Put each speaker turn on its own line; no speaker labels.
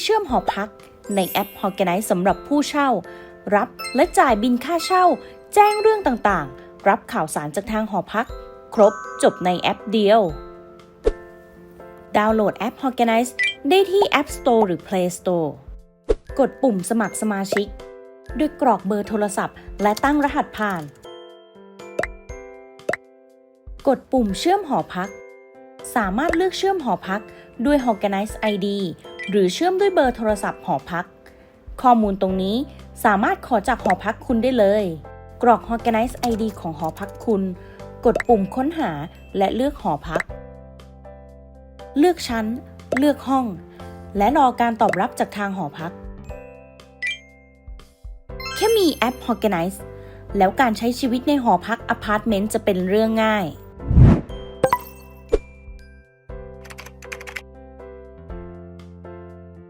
เชื่อมหอพัก ในแอป Organize สำหรับผู้เช่า รับและจ่ายบินค่าเช่า แจ้งเรื่องต่างๆ รับข่าวสารจากทางหอพัก ครบจบในแอปเดียว ดาวน์โหลดแอป Organize ได้ที่ App Store หรือ Play Store กดปุ่มสมัครสมาชิกด้วยกรอกเบอร์โทรศัพท์ และตั้งรหัสผ่าน กดปุ่มเชื่อมหอพัก สามารถเลือกเชื่อมหอพักด้วย Organize ID หรือเชื่อมด้วยเบอร์โทรศัพท์หอพัก ข้อมูลตรงนี้สามารถขอจากหอพักคุณได้เลย กรอก Organize ID ของหอพักคุณ กดปุ่มค้นหาและเลือกหอพัก เลือกชั้น เลือกห้อง และรอการตอบรับจากทางหอพัก แค่มีแอป Organize แล้วการใช้ชีวิตในหอพักอพาร์ตเมนต์จะเป็นเรื่องง่าย